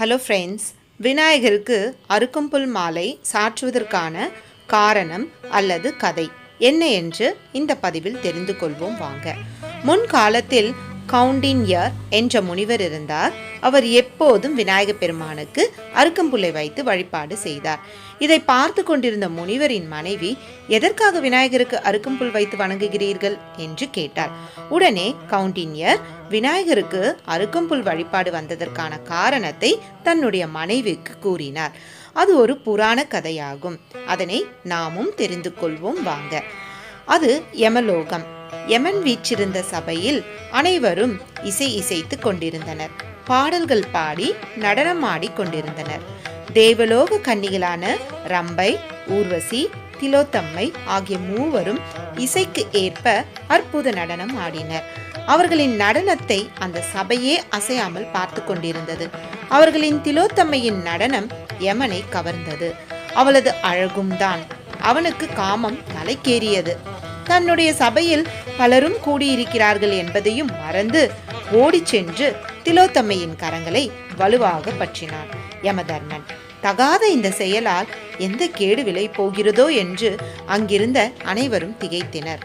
Hello friends விநாயகருக்கு அருக்கம்புல் மாலை சாற்றுவதற்கான காரணம் அல்லது கதை? என்ன என்று இந்த பதிவில் தெரிந்து கொள்வோம் வாங்க. முன்காலத்தில் கவுண்டின்யர் என்ற முனிவர் இருந்தார். அவர் எப்போதும் விநாயகப் பெருமானுக்கு அருக்கம்புல்லை வைத்து வழிபாடு செய்தார். இதை பார்த்து கொண்டிருந்த முனிவரின் மனைவி எதற்காக விநாயகருக்கு அருக்கம்புல் வைத்து வணங்குகிறீர்கள்? என்று கேட்டார் உடனே கவுண்டின்யர் விநாயகருக்கு அருக்கம்புல் வழிபாடு வந்ததற்கான காரணத்தை தன்னுடைய மனைவிக்கு கூறினார். அது ஒரு புராண கதையாகும். அதனை நாமும் தெரிந்து கொள்வோம் வாங்க. அது யமலோகம். யமன் வீச்சிருந்த சபையில் அனைவரும் இசை இசைத்து கொண்டிருந்தனர். பாடல்கள் பாடி நடனம் ஆடிக் கொண்டிருந்தனர். தேவலோக கன்னிகளான ரம்பை ஊர்வசி திலோத்தம்மை ஆகிய மூவரும் இசைக்கு ஏற்ப அற்புத நடனம் ஆடினர். அவர்களின் நடனத்தை அந்த சபையே அசையாமல் பார்த்து கொண்டிருந்தது. அவர்களின் திலோத்தம்மையின் நடனம் யமனை கவர்ந்தது. அவளது அழகும் தான் அவனுக்கு காமம் தலைக்கேறியது. தன்னுடைய சபையில் பலரும் கூடியிருக்கிறார்கள் என்பதையும் மறந்து ஓடிச் சென்று திலோத்தம்மையின் கரங்களை வலுவாக பற்றினான் யமதர்மன் தகாத இந்த செயலால் எந்த கேடு விலை போகிறதோ என்று அங்கிருந்த அனைவரும் திகைத்தனர்.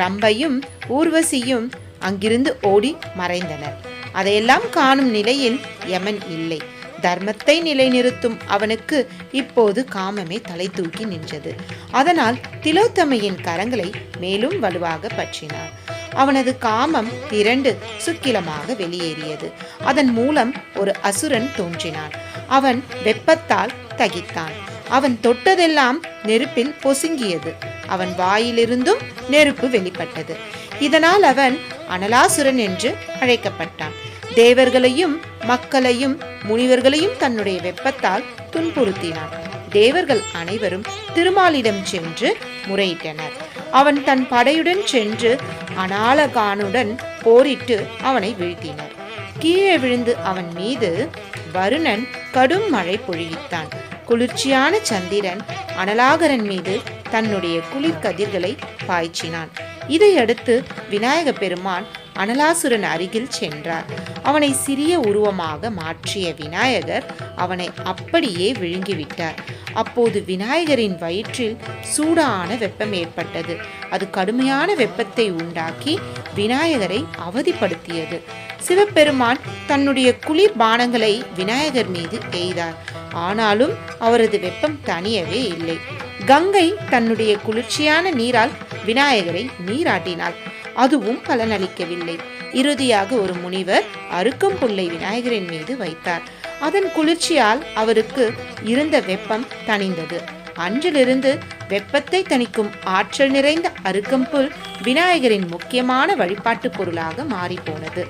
ரம்பையும் ஊர்வசியும் அங்கிருந்து ஓடி மறைந்தனர். அதையெல்லாம் காணும் நிலையில் யமன் இல்லை. தர்மத்தை நிலைநிறுத்தும் அவனுக்கு இப்போது காமமே தலை தூக்கி நின்றது. அதனால் திலோத்தமையின் கரங்களை மேலும் வலுவாக பற்றினார். அவனது காமம் திரண்டு சுக்கிலமாக வெளியேறியது. அதன் மூலம் ஒரு அசுரன் தோன்றினான். அவன் வெப்பத்தால் தகித்தான். அவன் தொட்டதெல்லாம் நெருப்பில் பொசுங்கியது. அவன் வாயிலிருந்தும் நெருப்பு வெளிப்பட்டது. இதனால் அவன் அனலாசுரன் என்று அழைக்கப்பட்டான். தேவர்களையும் மக்களையும் முனிவர்களையும் தன்னுடைய வெப்பத்தால் துன்புறுத்தினான். தேவர்கள் அனைவரும் திருமாலிடம் சென்று முறையிட்டனர். அவன் தன் படையுடன் சென்று அனாலகானுடன் போரிட்டு அவனை வீழ்த்தினர் கீழே விழுந்து அவன் மீது வருணன் கடும் மழை பொழிவித்தான். குளிர்ச்சியான சந்திரன் அனலாகரன் மீது தன்னுடைய குளிர் கதிர்களை பாய்ச்சினான். இதையடுத்து விநாயக பெருமான் அனலாசுரன் அருகில் சென்றார். அவனை சிறிய உருவமாக மாற்றிய விநாயகர் அவனை அப்படியே விழுங்கிவிட்டார். அப்போது விநாயகரின் வயிற்றில் சூடான வெப்பம் ஏற்பட்டது. அது கடுமையான வெப்பத்தை உண்டாக்கி விநாயகரை அவதிப்படுத்தியது. சிவபெருமான் தன்னுடைய குளிர் பானங்களை விநாயகர் மீது எய்தார். ஆனாலும் அவரது வெப்பம் தனியவே இல்லை. கங்கை தன்னுடைய குளிர்ச்சியான நீரால் விநாயகரை நீராட்டினாள். அதுவும் பலனளிக்கவில்லை. இறுதியாக ஒரு முனிவர் அருக்கம் புல்லை விநாயகரின் மீது வைத்தார். அதன் குளிர்ச்சியால் அவருக்கு இருந்த வெப்பம் தணிந்தது. அன்றிலிருந்து வெப்பத்தை தணிக்கும் ஆற்றல் நிறைந்த அருக்கம்புல் விநாயகரின் முக்கியமான வழிபாட்டு பொருளாக மாறிப்போனது.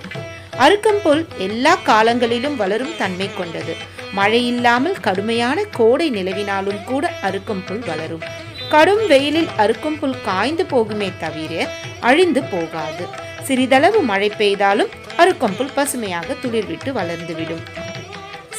அருக்கம்புல் எல்லா காலங்களிலும் வளரும் தன்மை கொண்டது. மழை இல்லாமல் கடுமையான கோடை நிலவினாலும் கூட அருக்கம்புல் வளரும். கடும் வெயிலில் அறுக்கும் புல் காய்ந்து போகுமே தவிர அழிந்து போகாது. சிறிதளவு மழை பெய்தாலும் அறுக்கும் புல் பசுமையாக துளிர்விட்டு வளர்ந்துவிடும்.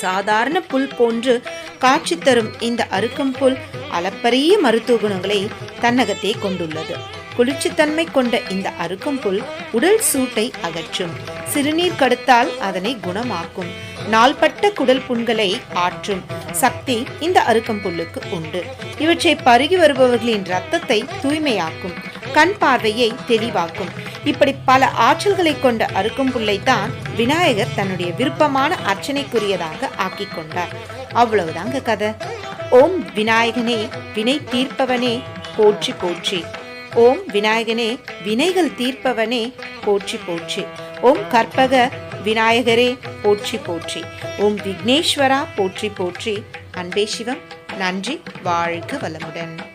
சாதாரண புல் போன்று காட்சி தரும் இந்த அறுக்கும் புல் அளப்பரிய மருத்துவ குணங்களை தன்னகத்தே கொண்டுள்ளது. குளிர்ச்சித்தன்மை கொண்ட இந்த அறுக்கும் புல் உடல் சூட்டை அகற்றும். சிறுநீர் கடுத்தால் அதனை குணமாக்கும். நாள்பட்ட குடல் புண்களை ஆற்றும். சக்தி இந்த அருக்கம் புல்லுக்கு உண்டு. இவற்றை பருகி வருபவர்களின் ரத்தத்தை தூய்மையாக்கும். கண் பார்வையை தெளிவாக்கும். இப்படி பல ஆற்றல்களை கொண்ட அருக்கும் புல்லைத்தான் விநாயகர் தன்னுடைய விருப்பமான அர்ச்சனைக்குரியதாக ஆக்கி கொண்டார். அவ்வளவுதாங்க கதை. ஓம் விநாயகனே வினை தீர்ப்பவனே போற்றி போற்றி. ஓம் விநாயகனே வினைகள் தீர்ப்பவனே போற்றி போற்றி. ஓம் கற்பக விநாயகரே போற்றி போற்றி. ஓம் விக்னேஸ்வரா போற்றி போற்றி. அன்பே சிவம் நன்றி வாழ்க வளமுடன்.